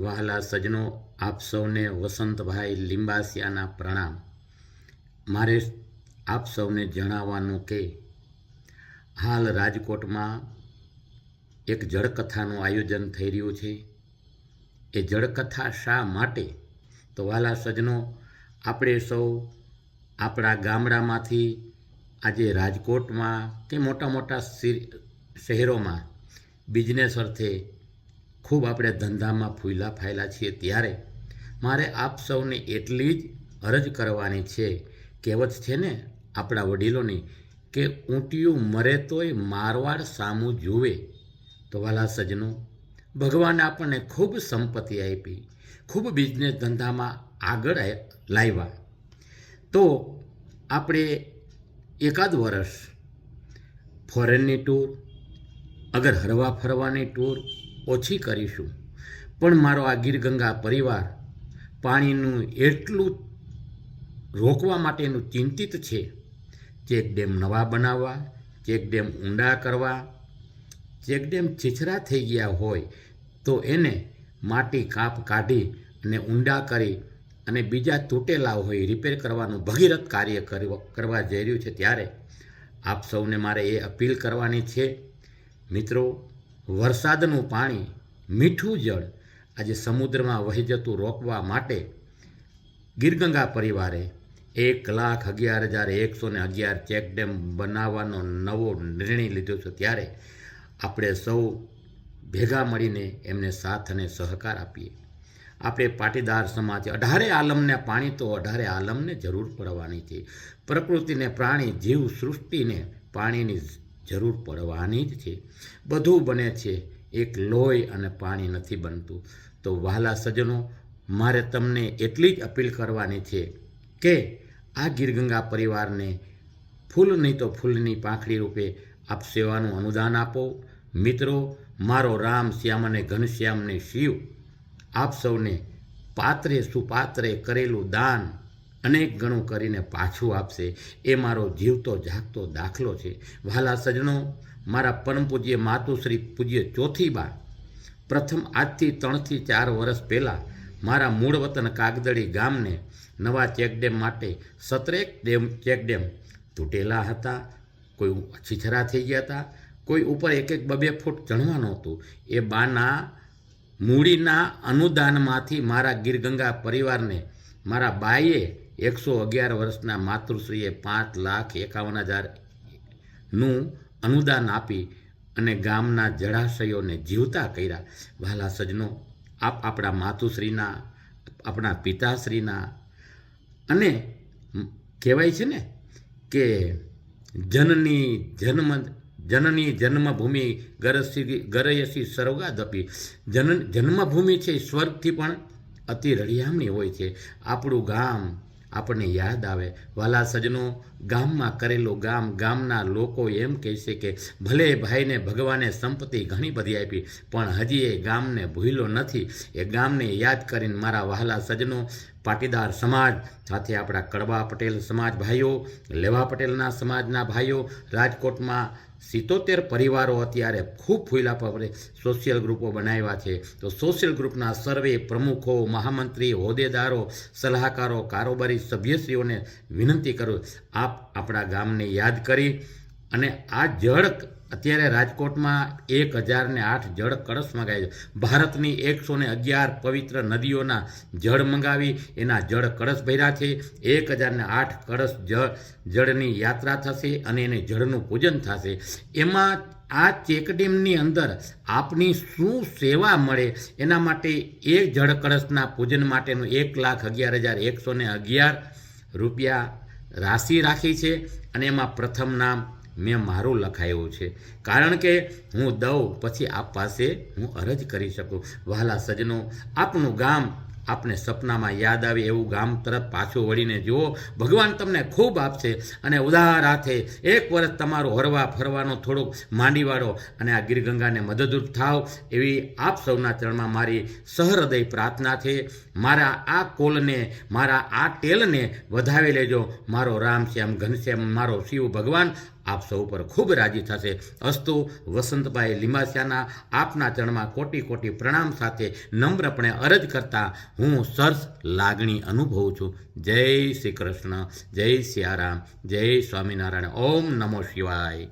વહાલા સજનો આપ સૌને વસંતભાઈ લિંબાસિયાના પ્રણામ. મારે આપ સૌને જણાવવાનું કે, હાલ રાજકોટમાં એક જળકથાનું આયોજન થઈ રહ્યું છે. એ જળકથા શા માટે? તો વાલા સજનો આપણે સૌ આપણા ગામડામાંથી આજે રાજકોટમાં કે મોટા મોટા શહેરોમાં બિઝનેસ અર્થે ખૂબ આપણે ધંધામાં ફૂલા ફાયલા છીએ ત્યારે મારે આપ સૌને એટલી જ અરજ કરવાની છે, કહેવત છે ને આપણા વડીલોની, કે ઊંટિયું મરે તોય મારવાડ સામું જુએ. તો વાલા સજનો, ભગવાને આપણને ખૂબ સંપત્તિ આપી, ખૂબ બિઝનેસ ધંધામાં આગળ લાવ્યા તો આપણે એકાદ વર્ષ ફોરેનની ટૂર અગર હરવા ફરવાની ટૂર ઓછી કરીશું. પણ મારો આ ગીરગંગા પરિવાર પાણીનું એટલું રોકવા માટેનું ચિંતિત છે ચેક ડેમ નવા બનાવવા ચેક ડેમ ઊંડા કરવા. ચેક ડેમ છીછરા થઈ ગયા હોય તો એને માટી કાપ કાઢી અને ઊંડા કરી અને બીજા તૂટેલા હોય રિપેર કરવાનું ભગીરથ કાર્ય કરવા જઈ રહ્યું છે. ત્યારે આપ સૌને મારે એ અપીલ કરવાની છે. મિત્રો વરસાદનું પાણી, મીઠું જળ આજે સમુદ્રમાં વહી જતું રોકવા માટે ગીરગંગા પરિવારે એક લાખ અગિયાર હજાર એકસો ને અગિયાર ચેક ડેમ બનાવવાનો નવો નિર્ણય લીધો છે. ત્યારે આપણે સૌ ભેગા મળીને એમને સાથ અને સહકાર આપીએ. આપણે પાટીદાર સમાજ અઢારે આલમને પાણી તો અઢારે આલમને જરૂર પડવાની છે. પ્રકૃતિને પ્રાણી, જીવ, સૃષ્ટિને પાણીની જરૂર પડવાની જ છે. બધું બને છે. એક લોહી અને પાણી નથી બનતું. તો વહાલા સજ્જનો, મારે તમને એટલી જ અપીલ કરવાની છે કે આ ગીરગંગા પરિવારને ફૂલ નહીં તો ફૂલની પાંખડી રૂપે આપ સેવાનું અનુદાન આપો. મિત્રો, મારો રામ શ્યામ અને ઘનશ્યામને શિવ. આપ સૌને પાત્રે સુપાત્રે કરેલું દાન અનેક ગણું કરીને પાછું આપશે. એ મારો જીવતો, જાગતો દાખલો છે. વહાલા સજ્જનો, મારા પરમ પૂજ્ય માતુશ્રી પૂજ્ય ચોથી બા પ્રથમ આજથી ત્રણથી ચાર વર્ષ પહેલાં મારા મૂળ વતન કાગદડી ગામને નવા ચેકડેમ માટે સતરેક ડેમ ચેકડેમ તૂટેલા હતા. કોઈ છીછરા થઈ ગયા હતા. કોઈ ઉપર એક એક બબે ફૂટ ચણવાનું હતું એ બાના મૂડીના અનુદાનમાંથી મારા ગીરગંગા પરિવારને મારા બાઈએ એકસો અગિયાર વર્ષના માતૃશ્રીએ પાંચ લાખ એકાવન હજારનું અનુદાન આપી અને ગામના જળાશયોને જીવતા કર્યા. વહાલા સજનો, આપ આપણા માતુશ્રીના, આપણા પિતાશ્રીના અને કહેવાય છે ને કે જનની જન્મ, જનની જન્મભૂમિ ગરસી, ગરયસી સર્વગાદપી. જન, જન્મભૂમિ છે સ્વર્ગથી પણ અતિ રળિયામણી હોય છે. આપણું ગામ આપણને યાદ આવે. વાલા સજનો ગામમાં કરેલું ગામ ગામના લોકો એમ કહે છે કે, ભલે ભાઈને ભગવાને સંપત્તિ ઘણી બધી આપી, પણ હજી એ ગામને ભૂલ્યો નથી. એ ગામને યાદ કરીને મારા વહાલા સજનો પાટીદાર સમાજ, સાથે આપણા કડવા પટેલ સમાજ ભાઈઓ, લેવા પટેલના સમાજના ભાઈઓ, રાજકોટમાં સિત્તોતેર પરિવારો અત્યારે ખૂબ ફૂલા પરે સોશિયલ ગ્રુપો બનાવ્યા છે. તો સોશિયલ ગ્રુપના સર્વે પ્રમુખો, મહામંત્રી, હોદ્દેદારો, સલાહકારો, કારોબારી સભ્યશ્રીઓને વિનંતી કરું આપ આપણા ગામને યાદ કરી અને આ જળ અત્યારે રાજકોટમાં એક હજારને આઠ જળ કળશ મંગાવ્યા છે. ભારતની એકસો ને અગિયાર પવિત્ર નદીઓના જળ મંગાવી એના જળ કળશ ભર્યા છે. એક હજારને આઠ કળશ જળ જળની યાત્રા થશે અને એને જળનું પૂજન થશે. એમાં આ ચેકડેમની અંદર આપની શું સેવા મળે એના માટે એ જળ કળશના પૂજન માટેનું એક લાખ અગિયાર હજાર એકસો ને અગિયાર રૂપિયા રાશિ રાખી છે અને એમાં પ્રથમ નામ મેં મારું લખાયું છે. કારણ કે હું દઉં, પછી આપ પાસે હું અરજ કરી શકું. વહાલા સજનો, આપનું ગામ આપને સપનામાં યાદ આવે એવું ગામ તરફ પાછું વળીને જુઓ. ભગવાન તમને ખૂબ આપશે અને ઉદાહર હાથે એક વર્ષ તમારું હરવા ફરવાનો થોડુંક માંડી વાળો અને આ ગીરગંગાને મદદરૂપ થાવ એવી આપ સૌના ચરણમાં મારી સહૃદય પ્રાર્થના છે. મારા આ કોલને, મારા આ ટેલને વધાવી લેજો. મારો રામ શ્યામ ઘનશ્યામ મારો શિવ ભગવાન આપ સૌ પર ખૂબ રાજી થશે. અસ્તુ વસંતભાઈ લીમાસિયાના આપના ચરણમાં કોટી કોટી પ્રણામ સાથે નમ્રપણે અરજ કરતા હું સરસ લાગણી અનુભવું છું. જય શ્રી કૃષ્ણ, જય સિયારામ જય સ્વામિનારાયણ. ઓમ નમો શિવાય.